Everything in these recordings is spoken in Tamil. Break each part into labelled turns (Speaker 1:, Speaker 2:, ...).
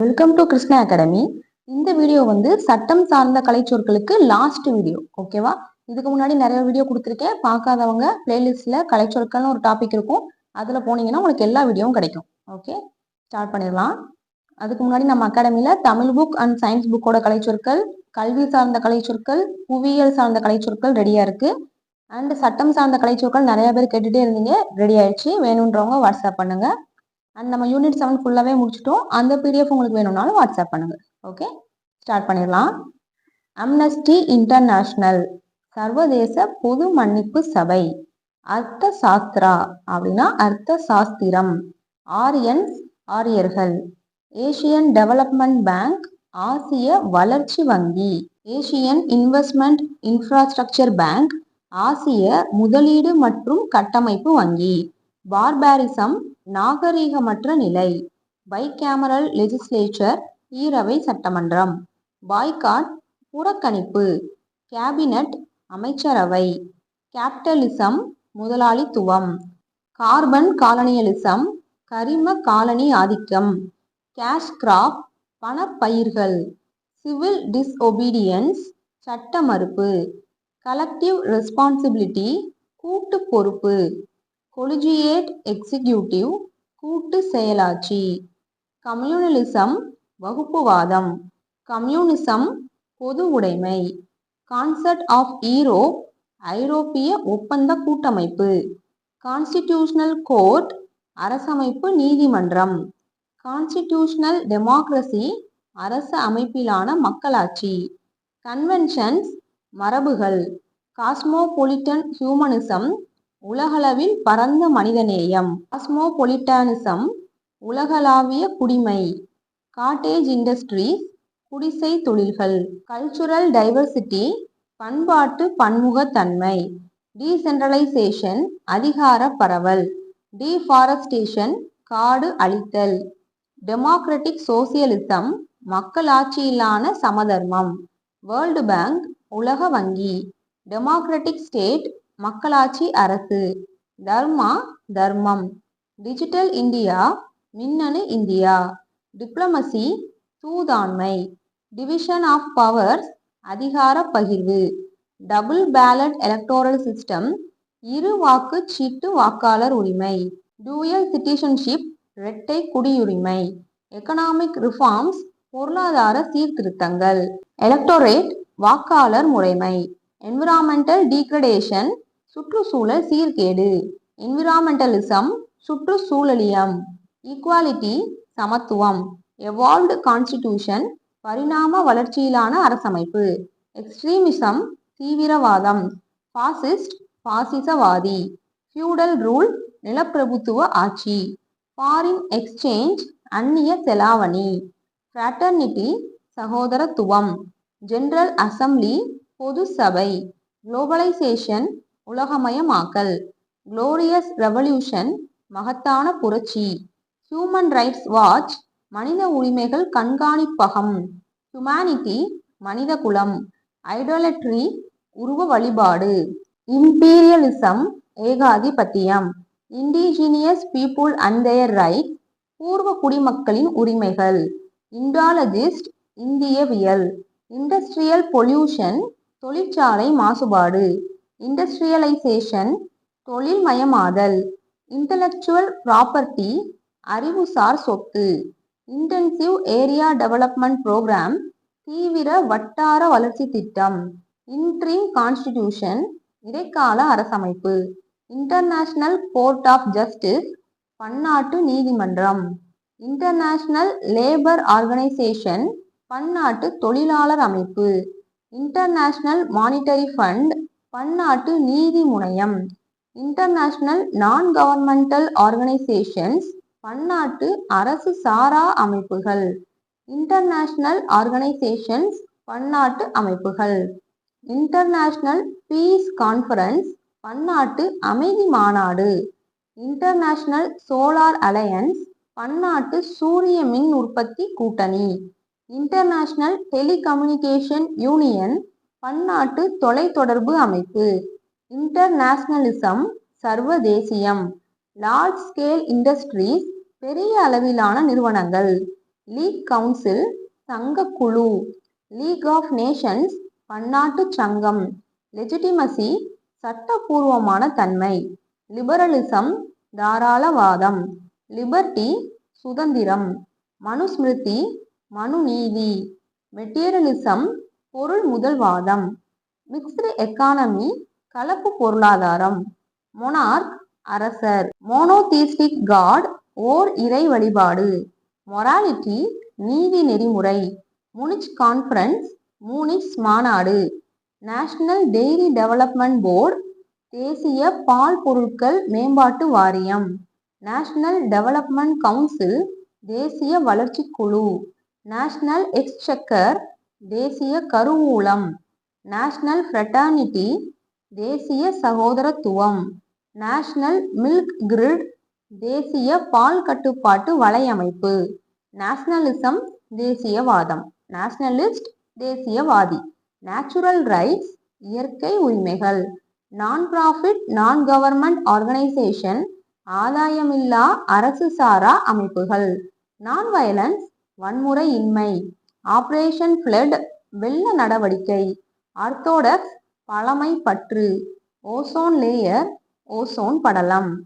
Speaker 1: வெல்கம் டு கிருஷ்ணா அகாடமி இந்த வீடியோ வந்து சட்டம் சார்ந்த கலைச்சொற்களுக்கு லாஸ்ட் வீடியோ ஓகேவா இதுக்கு முன்னாடி நிறைய வீடியோ கொடுத்துருக்கேன். பார்க்காதவங்க பிளேலிஸ்ட்ல கலைச்சொற்கள்னு ஒரு டாபிக் இருக்கும். அதில் போனீங்கன்னா உங்களுக்கு எல்லா வீடியோவும் கிடைக்கும் ஓகே ஸ்டார்ட் பண்ணிடலாம். அதுக்கு முன்னாடி நம்ம அகாடமியில் தமிழ் புக் அண்ட் சயின்ஸ் புக்கோட கலைச்சொற்கள் கல்வி சார்ந்த கலைச்சொற்கள் புவியியல் சார்ந்த கலைச்சொற்கள் ரெடியாக இருக்கு. அண்ட் சட்டம் சார்ந்த கலைச்சொற்கள் நிறைய பேர் கேட்டுட்டே இருந்தீங்க ரெடி ஆயிடுச்சு. வேணுன்றவங்க வாட்ஸ்அப் பண்ணுங்க. அண்ட் நம்ம யூனிட் செவன் ஃபுல்லாகவே முடிச்சிட்டோம். அந்த பிடிஎஃப் உங்களுக்கு வேணும்னாலும் வாட்ஸ்அப் பண்ணுங்கள் ஓகே ஸ்டார்ட் பண்ணிடலாம். அம்னஸ்டி இன்டர்நேஷ்னல் சர்வதேச பொது மன்னிப்பு சபை அர்த்த சாஸ்திரா அப்படின்னா அர்த்த சாஸ்திரம் ஆரியன்ஸ் ஆரியர்கள் ஏசியன் டெவலப்மெண்ட் பேங்க் ஆசிய வளர்ச்சி வங்கி ஏசியன் இன்வெஸ்ட்மெண்ட் இன்ஃப்ராஸ்ட்ரக்சர் பேங்க் ஆசிய முதலீடு மற்றும் கட்டமைப்பு வங்கி பார்பாரிசம் நாகரீகமற்ற நிலை. பைகேமரல் லெஜிஸ்லேச்சர் ஈரவை சட்டமன்றம். பாய்காட் புறக்கணிப்பு. கேபினட் அமைச்சரவை. கேபிட்டலிசம் முதலாளித்துவம். கார்பன் காலனியலிசம் கரிம காலனி ஆதிக்கம். கேஷ் கிராப் பணப்பயிர்கள். சிவில் டிஸ்ஒபீடியன்ஸ் சட்ட மறுப்பு. கலெக்டிவ் ரெஸ்பான்சிபிலிட்டி கூட்டு பொறுப்பு. கொலிஜியேட் எக்ஸிக்யூட்டிவ் கூட்டு செயலாட்சி. கம்யூனலிசம் வகுப்புவாதம். கம்யூனிசம் பொது உடைமை. கான்சர்ட் ஆஃப் ஈரோப் ஐரோப்பிய ஒப்பந்த கூட்டமைப்பு. கான்ஸ்டிடியூஷனல் கோர்ட் அரசமைப்பு நீதிமன்றம். கான்ஸ்டிடியூஷனல் டெமோக்ரஸி அரசு அமைப்பிலான மக்களாட்சி. கன்வென்ஷன்ஸ் மரபுகள். காஸ்மோபொலிட்டன் ஹியூமனிசம் உலகளவில் பரந்த மனிதநேயம். காஸ்மோபொலிட்டானிசம் உலகளாவிய குடிமை. காட்டேஜ் இண்டஸ்ட்ரீஸ் குடிசை தொழில்கள். கல்ச்சுரல் டைவர்சிட்டி பண்பாட்டு பன்முகத்தன்மை. டீசென்ட்ரலைசேஷன் அதிகார பரவல். டீஃபாரஸ்டேஷன் காடு அழித்தல். டெமோக்ராட்டிக் சோசியலிசம் மக்களாட்சியிலான சமதர்மம். வேர்ல்டு பேங்க் உலக வங்கி. டெமோக்ராட்டிக் ஸ்டேட் மக்களாட்சி அரசு. தர்மா தர்மம். டிஜிட்டல் இந்தியா மின்னணு இந்தியா. டிப்ளமசி தூதாண்மை டிவிஷன் ஆஃப் பவர்ஸ் அதிகார பகிர்வு. டபுள் பேலட் எலக்டோரல் சிஸ்டம் இரு வாக்கு சீட்டு வாக்காளர் உரிமை. டூயல் சிட்டிசன்ஷிப் இரட்டை குடியுரிமை. எக்கனாமிக் ரிஃபார்ம்ஸ் பொருளாதார சீர்திருத்தங்கள். எலக்டோரேட் வாக்காளர் முறைமை. என்விரான்மெண்டல் டீக்ரடேஷன் சுற்றுச்சூழல் சீர்கேடு. என்விரான்மெண்டலிசம் சுற்றுச்சூழலியம். ஈக்குவாலிட்டி சமத்துவம். எவால்வ்டு கான்ஸ்டிடியூஷன் பரிணாம வளர்ச்சியிலான அரசமைப்பு. எக்ஸ்ட்ரீமிசம் தீவிரவாதம். பாசிஸ்ட் பாசிசவாதி. ஃபியூடல் ரூல் நிலப்பிரபுத்துவ ஆட்சி. ஃபாரின் எக்ஸ்சேஞ்ச் அந்நிய செலாவணி. ஃப்ராட்டர்னிட்டி சகோதரத்துவம். ஜெனரல் அசம்பிளி பொது சபை குளோபலைசேஷன் உலகமயமாக்கல். குளோரியஸ் ரெவல்யூஷன் மகத்தான புரட்சி. ஹியூமன் ரைட்ஸ் வாட்ச் மனித உரிமைகள் கண்காணிப்பகம். ஹியூமானிட்டி மனித குலம். ஐடோலட்ரி உருவ வழிபாடு. Imperialism ஏகாதிபத்தியம். Indigenous people and their right பூர்வ குடிமக்களின் உரிமைகள். இண்டாலஜிஸ்ட் இந்தியவியல். இண்டஸ்ட்ரியல் பொல்யூஷன் தொழிற்சாலை மாசுபாடு. இண்டஸ்ட்ரியலைசேஷன் தொழில்மயமாதல் இன்டலெக்சுவல் ப்ராப்பர்ட்டி அறிவுசார் சொத்து இன்டென்சிவ் ஏரியா டெவலப்மெண்ட் ப்ரோக்ராம் தீவிர வட்டார வளர்ச்சி திட்டம் இன்ட்ரிங் கான்ஸ்டிடியூஷன் இடைக்கால அரசமைப்பு இன்டர்நேஷனல் கோர்ட் ஆஃப் ஜஸ்டிஸ் பன்னாட்டு நீதிமன்றம் இன்டர்நேஷனல் லேபர் ஆர்கனைசேஷன் பன்னாட்டு தொழிலாளர் அமைப்பு இன்டர்நேஷனல் மானிட்டரி ஃபண்ட் பன்னாட்டு நீதி முனையம். இன்டர்நேஷனல் நான் கவர்மெண்டல் ஆர்கனைசேஷன்ஸ் பன்னாட்டு அரசு சாரா அமைப்புகள். இன்டர்நேஷனல் ஆர்கனைசேஷன்ஸ் பன்னாட்டு அமைப்புகள். இன்டர்நேஷனல் பீஸ் கான்ஃபரன்ஸ் பன்னாட்டு அமைதி மாநாடு. இன்டர்நேஷனல் சோலார் அலையன்ஸ் பன்னாட்டு சூரிய மின் உற்பத்தி கூட்டணி. இன்டர்நேஷனல் டெலிகம்யூனிகேஷன் யூனியன் பன்னாட்டு தொலைத்தொடர்பு அமைப்பு. இன்டர்நேஷனலிசம் சர்வதேசியம். லார்ஜ் ஸ்கேல் இண்டஸ்ட்ரீஸ் பெரிய அளவிலான நிறுவனங்கள். லீக் கவுன்சில் சங்க குழு லீக் ஆஃப் நேஷன்ஸ் பன்னாட்டு சங்கம். லெஜிட்டிமசி சட்டபூர்வமான தன்மை. லிபரலிசம் தாராளவாதம். லிபர்டி சுதந்திரம். மனுஸ்மிருதி மனுநீதி. மெட்டீரியலிசம் பொருள் முதல்வாதம். மிக்ஸ்டு எக்கானமி கலப்பு பொருளாதாரம். மொனார்க் அரசர். மோனோதீஸ்டிக் காட் ஓர் இறை வழிபாடு. மொராலிட்டி நீதி நெறிமுறை. முனிச் கான்ஃபரன்ஸ் மூனிச் மாநாடு. நேஷனல் டெய்ரி டெவலப்மெண்ட் போர்டு தேசிய பால் பொருட்கள் மேம்பாட்டு வாரியம். நேஷனல் டெவலப்மெண்ட் கவுன்சில் தேசிய வளர்ச்சி குழு. நேஷனல் எக்ஸ்செக்கர் தேசிய கருவூலம் நேஷனல் ஃப்ரெட்டர்னிட்டி தேசிய சகோதரத்துவம் நேஷனல் மில்க் கிரிட் தேசிய பால் கட்டுப்பாட்டு வலையமைப்பு நேஷனலிசம் தேசியவாதம் நேஷனலிஸ்ட் தேசியவாதி நேச்சுரல் ரைட்ஸ் இயற்கை உரிமைகள் நான் ப்ராஃபிட் நான் கவர்மெண்ட் ஆர்கனைசேஷன் ஆதாயமில்லா அரசு சாரா அமைப்புகள் நான் வயலன்ஸ் வன்முறையின்மை ஆபரேஷன் ஃப்ளட் வெள்ள நடவடிக்கை. ஆர்த்தோடக்ஸ் பழமை பற்று ஓசோன் லேயர் ஓசோன் படலம்.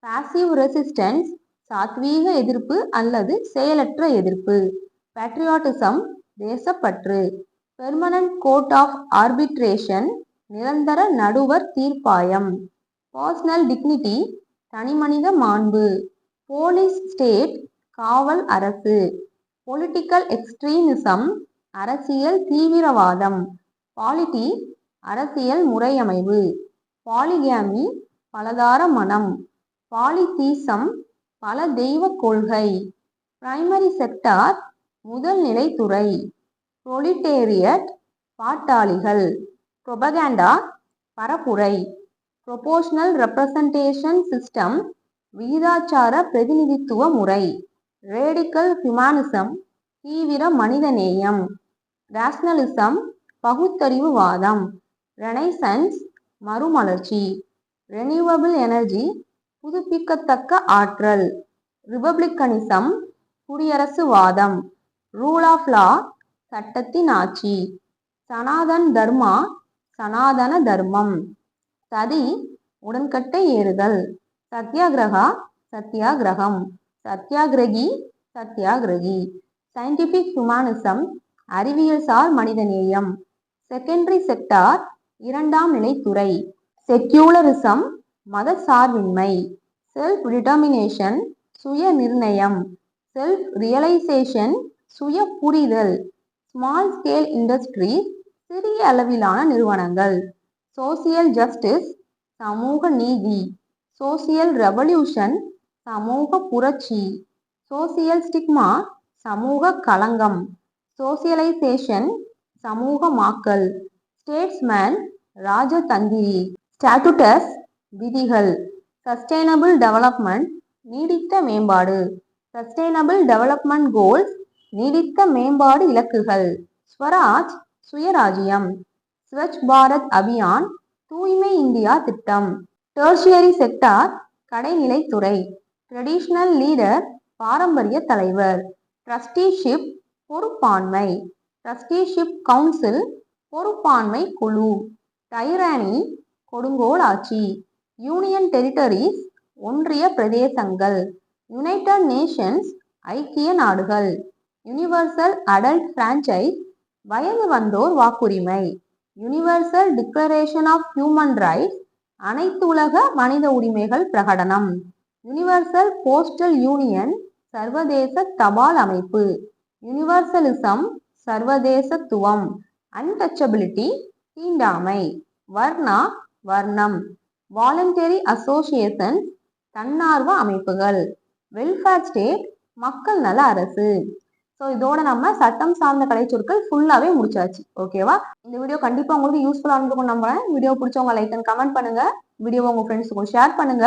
Speaker 1: பாசிவ் ரெசிஸ்டன்ஸ் சாத்வீக எதிர்ப்பு அல்லது செயலற்ற எதிர்ப்பு. பேட்ரியாட்டிசம் தேசப்பற்று. பெர்மனன்ட் கோர்ட் ஆஃப் ஆர்பிட்ரேஷன் நிரந்தர நடுவர் தீர்ப்பாயம். பர்சனல் டிக்னிட்டி தனிமனித மாண்பு. போலீஸ் ஸ்டேட் காவல் அரசு. பொலிட்டிக்கல் எக்ஸ்ட்ரீமிசம் அரசியல் தீவிரவாதம். பாலிட்டி அரசியல் முறையமைவு. பாலிகேமி பலதார மனம். பாலிதீசம் பல தெய்வ கொள்கை. பிரைமரி செக்டார் முதல் துறை. புரொலிட்டேரியட் பாட்டாளிகள். புரொபகேண்டா பரப்புரை. ப்ரொபோஷனல் ரெப்ரசன்டேஷன் சிஸ்டம் விகிதாச்சார பிரதிநிதித்துவ முறை. ரேடிக்கல் ஹியூமானிசம் தீவிர மனிதநேயம் ரேஷனலிசம் பகுத்தறிவுவாதம் ரெனைசன்ஸ் மறுமலர்ச்சி ரெனியூவபிள் எனர்ஜி புதுப்பிக்கத்தக்க ஆற்றல் ரிபப்ளிக்கனிசம் குடியரசுவாதம் ரூல் ஆஃப் லா சட்டத்தின் ஆட்சி சனாதன் தர்மா சனாதன தர்மம் சதி உடன்கட்டை ஏறுதல் சத்யாகிரகா சத்யாகிரகம் சத்யாகிரகி சத்யாகிரகி. சயின்டிபிக் ஹியூமானிசம் அறிவியல்சார் மனிதநேயம். செகண்டரி செக்டார் இரண்டாம் நிலைத்துறை செக்யூலரிசம் மத சார்பின்மை. செல்ஃப் டிட்டர்மினேஷன் சுய நிர்ணயம் செல்ஃப் ரியலைசேஷன் சுய புரிதல் ஸ்மால் ஸ்கேல் இண்டஸ்ட்ரி சிறிய அளவிலான நிறுவனங்கள். சோசியல் ஜஸ்டிஸ் சமூக நீதி. சோசியல் ரெவல்யூஷன் சமூக புரட்சி சோசியல் ஸ்டிக்மா சமூக களங்கம் சோசியலைசேஷன் சமூகமாக்கல் ஸ்டேட்ஸ்மேன் ராஜதந்திரி ஸ்டாட்டுட்டஸ் விதிகள் சஸ்டைனபிள் டெவலப்மெண்ட் நீடித்த மேம்பாடு சஸ்டைனபிள் டெவலப்மெண்ட் கோல்ஸ் நீடித்த மேம்பாடு இலக்குகள் ஸ்வராஜ் சுயராஜ்யம் ஸ்வச் பாரத் அபியான் தூய்மை இந்தியா திட்டம் டர்ஷியரி செக்டார் கடைநிலைத்துறை ட்ரெடிஷ்னல் லீடர் பாரம்பரிய தலைவர். ட்ரஸ்டிஷிப் பொறுப்பாண்மை. ட்ரஸ்டிஷிப் கவுன்சில் பொறுப்பாண்மை குழு. டைரானி கொடுங்கோல் ஆட்சி. யூனியன் டெரிட்டரிஸ் ஒன்றிய பிரதேசங்கள். யுனைடெட் நேஷன்ஸ் ஐக்கிய நாடுகள். யுனிவர்சல் அடல்ட் பிரான்ச்சைஸ் வயது வந்தோர் வாக்குரிமை. Universal declaration of human rights அனைத்து உலக மனித உரிமைகள் பிரகடனம். யுனிவர்சல் போஸ்டல் யூனியன் சர்வதேச தபால் அமைப்பு. யுனிவர்சலிசம் சர்வதேசத்துவம். அன்டச்சபிலிட்டி தீண்டாமை. வர்ணா வர்ணம். வாலண்டரி அசோசியேஷன் தன்னார்வ அமைப்புகள். வெல்ஃபேர் ஸ்டேட் மக்கள் நல அரசு. ஸோ இதோட நம்ம சட்டம் சார்ந்த கலைச்சொற்கள் ஃபுல்லாகவே முடிச்சாச்சு. ஓகேவா இந்த வீடியோ கண்டிப்பாக உங்களுக்கு யூஸ்ஃபுல்லாக இருந்திருக்கும் நம்புறேன். வீடியோ பிடிச்சவங்க லைக் அண்ட் கமெண்ட் பண்ணுங்க. வீடியோ உங்கள் ஃப்ரெண்ட்ஸுக்கும் ஷேர் பண்ணுங்க.